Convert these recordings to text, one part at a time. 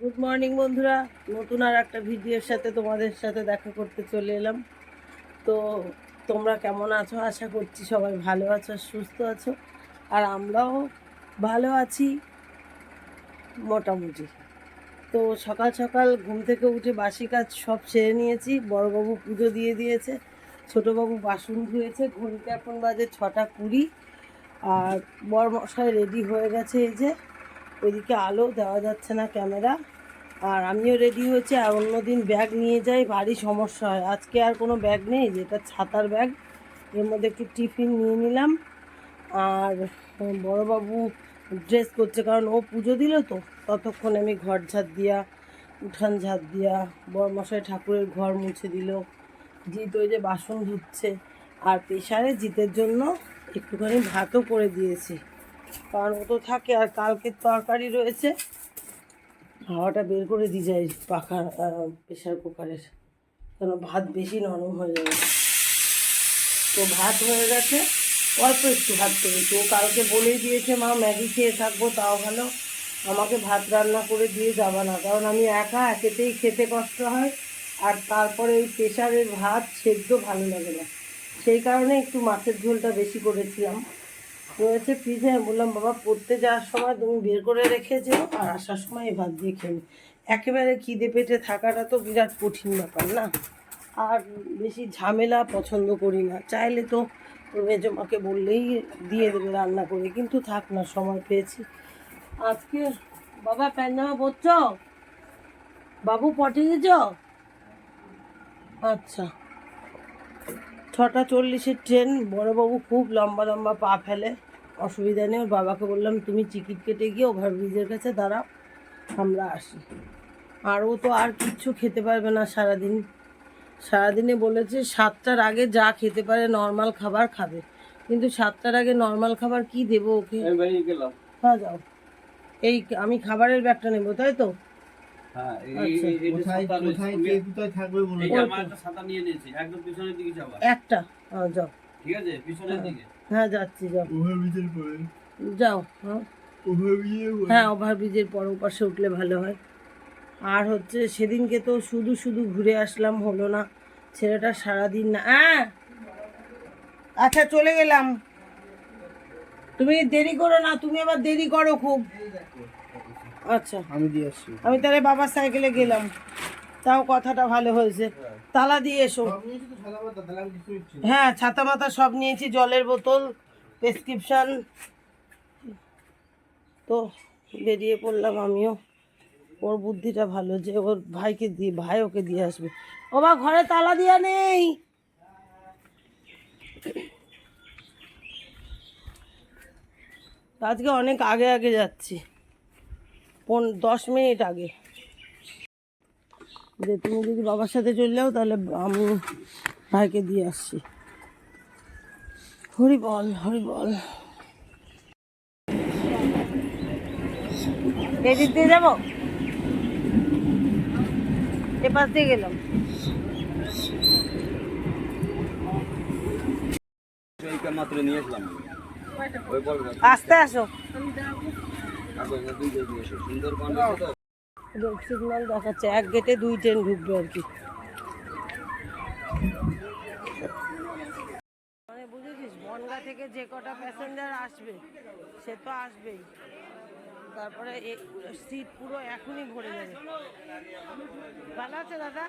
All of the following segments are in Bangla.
গুড মর্নিং বন্ধুরা। নতুন আর একটা ভিডিওর সাথে তোমাদের সাথে দেখা করতে চলে এলাম। তো তোমরা কেমন আছো? আশা করছি সবাই ভালো আছো, সুস্থ আছো। আর আমরাও ভালো আছি, মোটামুটি। তো সকাল সকাল ঘুম থেকে উঠে বাসি কাজ সব সেরে নিয়েছি। বড়বাবু পুজো দিয়ে দিয়েছে, ছোটোবাবু বাসন ধুয়েছে, ঘড়িতে এখন বাজে ছটা কুড়ি। আর বর মশাই রেডি হয়ে গেছে এই যে। ওইদিকে আলো দেওয়া যাচ্ছে না ক্যামেরা। আর আমিও রেডি হয়েছি, আর অন্যদিন ব্যাগ নিয়ে যাই, ভারী সমস্যা হয়। আজকে আর কোনো ব্যাগ নেই, যেটা ছাতার ব্যাগ এর মধ্যে একটু টিফিন নিয়ে নিলাম। আর বড়বাবু ড্রেস করছে, কারণ ও পুজো দিল তো, ততক্ষণ আমি ঘর ঝাঁট দিয়া, উঠান ঝাঁট দিয়া বড়মশাই ঠাকুরের ঘর মুছে দিল। জিত ওই যে বাসন ধুচ্ছে, আর প্রেশারে জিতের জন্য একটুখানি ভাতও করে দিয়েছি। কারণ ও তো থাকে আর কালকের তরকারি রয়েছে। হাওয়াটা বের করে দিয়ে যায় পাখা প্রেশার কুকারের। কেন ভাত বেশি নরম হয়ে যাবে। তো ভাত হয়ে গেছে। অল্প একটু ভাত করেছি ও কালকে বলেই দিয়েছে, মা, ম্যাগি খেয়ে থাকব, তাও ভালো। আমাকে ভাত রান্না করে দিয়ে যাবে না। কারণ আমি একা একেতেই খেতে কষ্ট হয়। আর তারপরে এই প্রেশারের ভাত সেদ্ধ ভালো লাগে না। সেই কারণে একটু মাছের ঝোলটা বেশি করেছিলাম। রয়েছে ফ্রিজে বললাম, বাবা, পড়তে যাওয়ার সময় তুমি বের করে রেখে যেও আর আসার সময় ভাত দিয়ে খেয়ে একেবারে খিদে পেটে থাকাটা তো বিরাট কঠিন ব্যাপার, না? আর বেশি ঝামেলা পছন্দ করি না। চাইলে তো মেজো মাকে বললেই দিয়ে দেবে রান্না করে, কিন্তু থাক না, সময় পেয়েছি। আজকে বাবা প্যান্জামা পরছ? বাবু পটে গেছ আচ্ছা। ছটা চল্লিশের ট্রেন, বড়বাবু খুব লম্বা লম্বা পা ফেলে। অসুবিধা নেই ওর বাবাকে বললাম তুমি টিকিট কেটে গিয়ে ওভারব্রিজের কাছে দাঁড়াও আমরা আসি। আর ও তো আর কিচ্ছু খেতে পারবে না সারাদিন। সারাদিনে বলেছে সাতটার আগে যা খেতে পারে নর্মাল খাবার খাবে। কিন্তু সাতটার আগে নর্মাল খাবার কি দেবো ওকে? হ্যাঁ যাও। এই আমি খাবারের ব্যাগটা নেব তাই তো? হ্যাঁ আচ্ছা। একটা হ্যাঁ যাও। ঠিক আছে? পিছনের দিকে। হ্যাঁ যাচ্ছি যাও। ওভারব্রিজের পরে? যাও হ্যাঁ। ওভারব্রিজের পরে? হ্যাঁ ওভারব্রিজের পর পাশে উঠলে ভালো হয়। আর হচ্ছে সেদিনকে তো শুধু শুধু ঘুরে আসলাম হলো না। ছেলেটা সারাদিন না হ্যাঁ আচ্ছা চলে গেলাম। তুমি দেরি করো না তুমি আবার দেরি করো খুব। আচ্ছা। আমি দিয়ে আসছি। আমি তাহলে বাবার সাইকেলে গেলাম। তাও কথাটা ভালো হয়েছে। তালা দিয়ে এসো। হ্যাঁ ছাতা মাতা সব নিয়েছি জলের বোতল প্রেসক্রিপশান। তো বেরিয়ে পড়লাম আমিও। ওর বুদ্ধিটা ভালো যে ওর ভাইকে দিয়ে ভাই ওকে দিয়ে আসবে। ও বা ঘরে তালা দিয়া নেই। আজকে অনেক আগে আগে যাচ্ছি। পন দশ মিনিট আগে। যে তুমি যদি বাবার সাথে চলে যাও তাহলে আমি ভাইকে দিয়ে আসছি। হরি বল হরি বল। এদিক দিয়ে যাব? এ পাশ দিয়ে গেলাম। মাত্র নিয়ে আসলাম। আস্তে আসো। নিয়ে এসো সুন্দর রেড সিগন্যাল দেখাচ্ছে। এক গেটে দুই ট্রেন ঢুকবে আর কি। মানে বুঝেছিস, বনগা থেকে যে কটা প্যাসেঞ্জার আসবে, সে তো আসবেই। তারপরে সিট পুরো এখনই ভরে যাবে। ভালো আছে দাদা?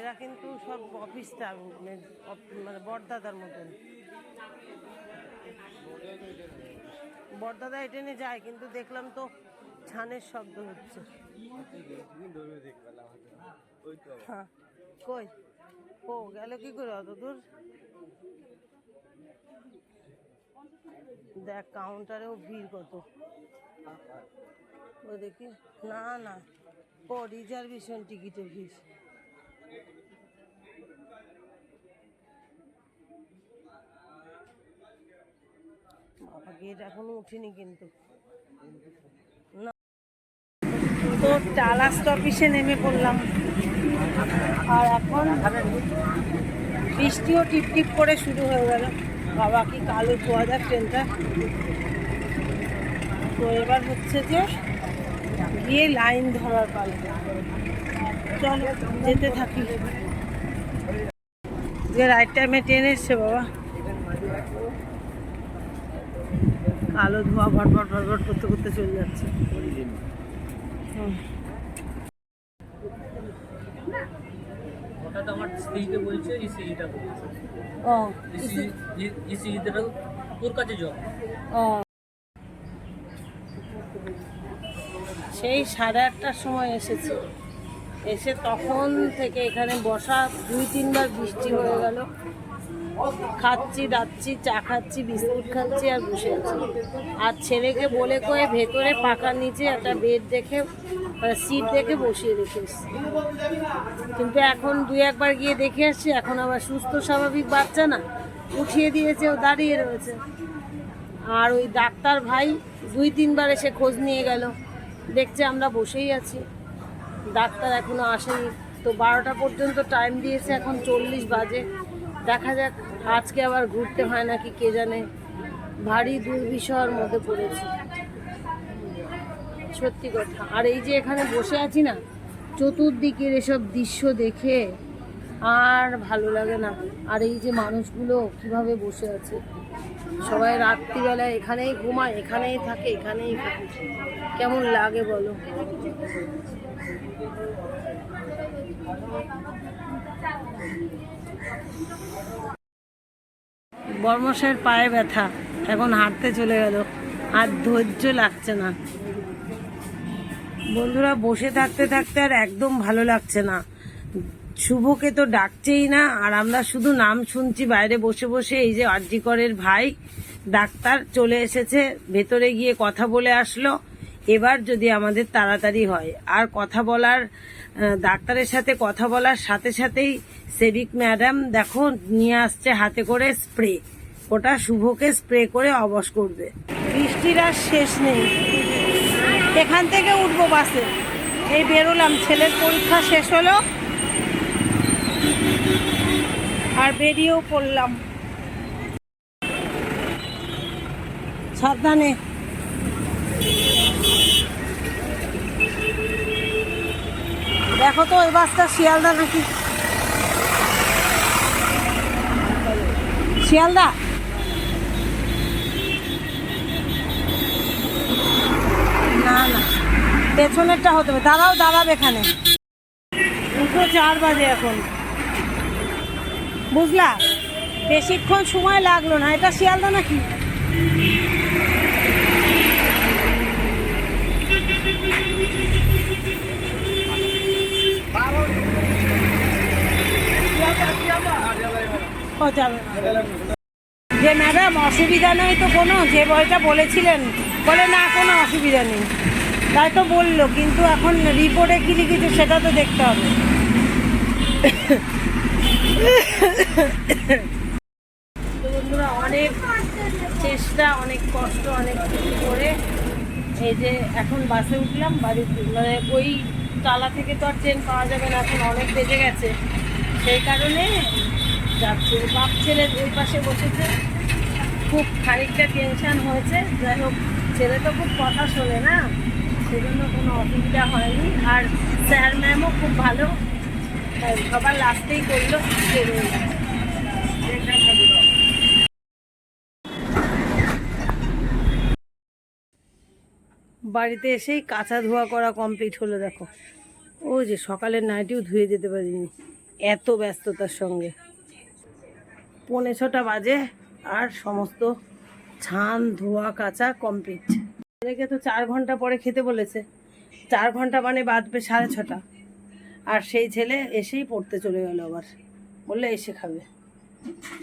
এরা কিন্তু সব অফিস স্টাফ মানে বড়দাদার মতন। বড়দাদা এটা নিয়ে যায়, কিন্তু দেখলাম তো ছানের শব্দ হচ্ছে। হ্যাঁ কই? ও, গেল কি করে অত দূর দেখ কাউন্টারেও ভিড় কত। ও দেখি, না না, ও রিজার্ভেশন টিকিটের ভিড় বাবা গেট এখনও উঠিনি কিন্তু। তো টালা স্টপিসে নেমে পড়লাম। আর এখন বৃষ্টিও টিপ টিপ করে শুরু হয়ে গেল। বাবা কি কালো ধোয়া যাক ট্রেনটা। তো এবার হচ্ছে যে গিয়ে লাইন ধরার পালা। চলো, যেতে থাকি। যে রাইট টাইমে ট্রেন এসছে বাবা। কালো ধোয়া ভটভট ভটভট করতে করতে চলে যাচ্ছে। আমার স্ত্রীকে বলছে এই সিঁড়িটা ও এই সিঁড়িটা তোর কাছে ও। সেই সাড়ে আটটার সময় এসেছে। এসে তখন থেকে এখানে বসা দুই তিনবার বৃষ্টি হয়ে গেল। খাচ্ছি, দাচ্ছি, চা খাচ্ছি, বিস্কুট খাচ্ছি আর বসে আছি। আর ছেলেকে বলে কয়ে ভেতরে পাকার নিচে একটা বেড দেখে সিট দেখে বসিয়ে রেখে কিন্তু এখন দুই একবার গিয়ে দেখে আসছি, এখন আবার সুস্থ, স্বাভাবিক বাচ্চা না। উঠিয়ে দিয়েছে, ও দাঁড়িয়ে রয়েছে। আর ওই ডাক্তার ভাই দুই তিনবার এসে খোঁজ নিয়ে গেল। দেখছে আমরা বসেই আছি। ডাক্তার এখনও আসেনি। তো বারোটা পর্যন্ত টাইম দিয়েছে, এখন চল্লিশ বাজে। দেখা যাক আজকে আবার ঘুরতে হয় নাকি কে জানে? ভারী দুর্বিষহর মধ্যে পড়েছি। সত্যি কথা। আর এই যে এখানে বসে আছি না, চতুর্দিকের এসব দৃশ্য দেখে আর ভালো লাগে না। আর এই যে মানুষগুলো কীভাবে বসে আছে। সবাই রাত্রিবেলা এখানেই ঘুমায়, এখানেই থাকে এখানেই থাকে। কেমন লাগে বলো? বর্মশের পায়ে ব্যথা। এখন হাঁটতে চলে গেল। আর ধৈর্য লাগছে না। বন্ধুরা, বসে থাকতে থাকতে আর একদম ভালো লাগছে না। শুভকে তো ডাকছেই না, আর আমরা শুধু নাম শুনছি, বাইরে বসে বসে এই যে আরজিকরের ভাই, ডাক্তার চলে এসেছে, ভেতরে গিয়ে কথা বলে আসলো। এবার যদি আমাদের তাড়াতাড়ি হয়। আর কথা বলার ডাক্তারের সাথে কথা বলার সাথে সাথেই সেবিক ম্যাডাম দেখো নিয়ে আসছে হাতে করে স্প্রে। ওটা শুভকে স্প্রে করে অবশ করবে। বৃষ্টির আর শেষ নেই। এখান থেকে উঠবো বাসে। এই বেরোলাম। ছেলের পরীক্ষা শেষ হলো। আর বেরিয়েও পড়লাম। সাবধানে। দেখো তো ওই বাসটা শিয়ালদা নাকি? শিয়ালদা? পেছনেরটা হতে হবে। দাঁড়াও, দাঁড়াবে এখানে। দুটো চার বাজে এখন। বুঝলা? বেশিক্ষণ সময় লাগল না। এটা শিয়ালদা নাকি। যে ম্যাডাম, অসুবিধা নেই তো কোনো? যে বইটা বলেছিলেন। বলে না, কোনো অসুবিধা নেই। তাই তো বলল, কিন্তু এখন রিপোর্টে কি লিখেছে সেটা তো দেখতে হবে। বন্ধুরা, অনেক চেষ্টা, অনেক কষ্ট, অনেক কিছু করে এই যে এখন বাসে উঠলাম, বাড়ির মানে ওই টালা থেকে তো আর ট্রেন পাওয়া যাবে না, এখন অনেক বেজে গেছে। সেই কারণে যাচ্ছে। বাপ ছেলে দুই পাশে বসেছে। খুব খানিকটা টেনশন হয়েছে। যাই হোক, ছেলে তো খুব কথা শোনে না। সেজন্য কোনো অসুবিধা হয়নি। আর স্যার ম্যামও খুব ভালো। সবার লাস্টেই করল বাড়িতে এসেই কাঁচা ধোয়া করা কমপ্লিট হলো, দেখো। ওই যে সকালের নাইটিও ধুয়ে যেতে পারিনি। এত ব্যস্ততার সঙ্গে। পৌনে ছটা বাজে আর সমস্ত ছান ধোয়া কাচা কমপ্লিট ছেলেকে তো চার ঘণ্টা পরে খেতে বলেছে। চার ঘণ্টা মানে বাঁধবে সাড়ে ছটা। আর সেই ছেলে এসেই পড়তে চলে গেল আবার। বললে, এসে খাবে।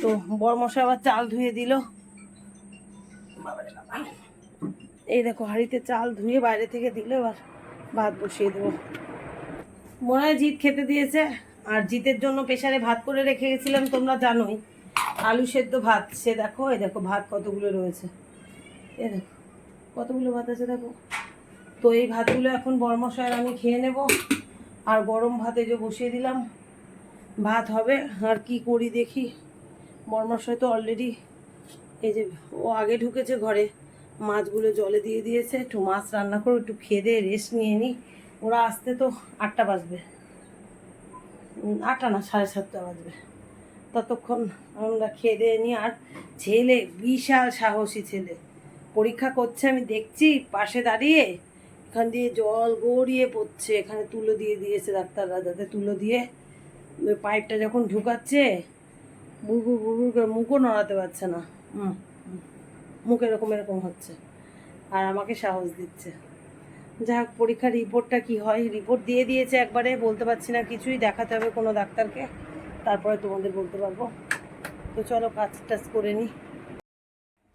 তো বরমশা আবার চাল ধুয়ে দিল। এই দেখো, হাঁড়িতে চাল ধুয়ে বাইরে থেকে দিল এবার। ভাত বসিয়ে দেবো। মনে হয় জিৎ খেতে দিয়েছে। আর জিতের জন্য প্রেশারে ভাত করে রেখে গেছিলাম, তোমরা জানোই। আলু সেদ্ধ ভাত। সে দেখো, এই দেখো ভাত কতগুলো রয়েছে। এ দেখো। কতগুলো ভাত আছে দেখো? তো এই ভাতগুলো এখন বর্মশায় আমি খেয়ে নেব। আর গরম ভাতে যে বসিয়ে দিলাম, ভাত হবে। আর কি করি দেখি? বর্মশায় তো অলরেডি এই যে ও আগে ঢুকেছে ঘরে, মাছগুলো জলে দিয়ে দিয়েছে। একটু মাছ রান্না করে, একটু খেয়ে দিয়ে রেস্ট নিয়ে নিই ওরা আসতে তো আটটা বাজবে। আটটা না, সাড়ে সাতটা বাজবে। ততক্ষণ আমরা খেয়ে দিয়ে নিই আর ছেলে, বিশাল সাহসী ছেলে। পরীক্ষা করছে, আমি দেখছি পাশে দাঁড়িয়ে এখান দিয়ে জল গড়িয়ে পড়ছে, এখানে তুলো দিয়ে দিয়েছে ডাক্তাররা যাতে তুলো দিয়ে ওই পাইপটা যখন ঢুকাচ্ছে বুড়বুড় বুড়বুড় করে মুখও নড়াতে পারছে না। মুখ এরকম এরকম হচ্ছে। আর আমাকে সাহস দিচ্ছে। যাই হোক, পরীক্ষার রিপোর্টটা কি হয়? রিপোর্ট দিয়ে দিয়েছে একবারে, বলতে পারছি না কিছুই, দেখাতে হবে কোনো ডাক্তারকে, তারপরে তোমাদের বলতে পারব। তো চলো কাজ টাজ করে নিই।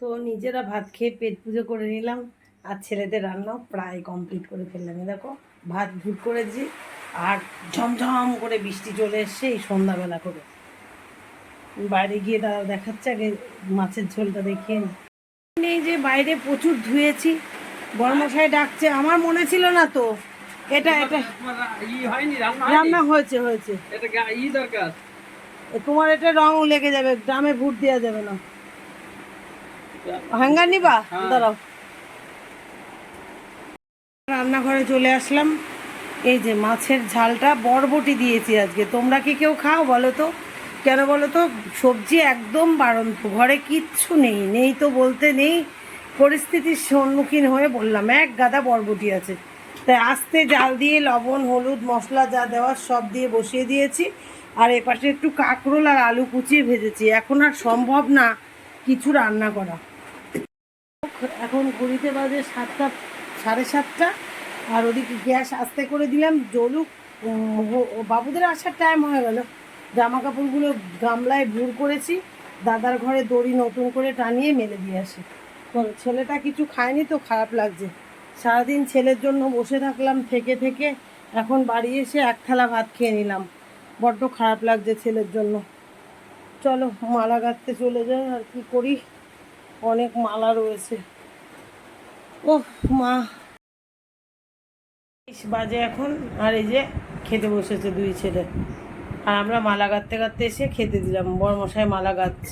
তো নিজেরা ভাত খেয়ে পেট পুজো করে নিলাম আর ছেলেদের রান্নাও প্রায় কমপ্লিট করে ফেললাম। দেখো ভাত ভুট করেছি আর ঝমঝম করে বৃষ্টি চলে এসছে এই সন্ধ্যাবেলা করে। বাইরে গিয়ে দাঁড়াও দেখাচ্ছে আগে মাছের ঝোলটা দেখিয়ে নি। এই যে বাইরে প্রচুর ধুয়েছি বড়মশাই ডাকছে আমার মনে ছিল না তো। এটা এটা রান্না রান্না হয়েছে। হয়েছে তোমার এটা রং লেগে যাবে গ্রামে ভুট দেওয়া যাবে না। হ্যাঙ্গার নিবা দাঁড়াও। রান্নাঘরে চলে আসলাম। এই যে মাছের ঝালটা বরবটি দিয়েছি আজকে। তোমরা কি কেউ খাও বলো তো? কেন বলো তো? সবজি একদম বাড়ন্ত। ঘরে কিচ্ছু নেই। নেই তো বলতে নেই। পরিস্থিতির সম্মুখীন হয়ে বললাম এক গাদা বরবটি আছে। তাই আস্তে জাল দিয়ে লবণ হলুদ মশলা যা দেওয়ার সব দিয়ে বসিয়ে দিয়েছি। আর এপাশে একটু কাঁকরোল আর আলু কুচিয়ে ভেজেছি। এখন আর সম্ভব না কিছু রান্না করা। এখন ঘড়িতে বাজে সাতটা, সাড়ে সাতটা, আর ওদিকে গ্যাস আস্তে করে দিলাম জলুক বাবুদের আসার টাইম হয়ে গেল। জামা কাপড়গুলো গামলায় ভুর করেছি, দাদার ঘরে দড়ি নতুন করে টানিয়ে মেলে দিয়ে আসি। ছেলেটা কিছু খায়নি তো খারাপ লাগছে। সারাদিন ছেলের জন্য বসে থাকলাম, থেকে থেকে। এখন বাড়ি এসে এক থালা ভাত খেয়ে নিলাম। বড্ড খারাপ লাগছে ছেলের জন্য। চলো, মালা গাঁথতে চলে যাই, আর কি করি? অনেক মালা রয়েছে। ও মা। বাজে এখন, আর এই যে খেতে বসেছে দুই ছেলে। আর আমরা মালা গাঁথতে গাঁথতে এসে খেতে দিলাম। বড় মশাই মালা গাঁথছে।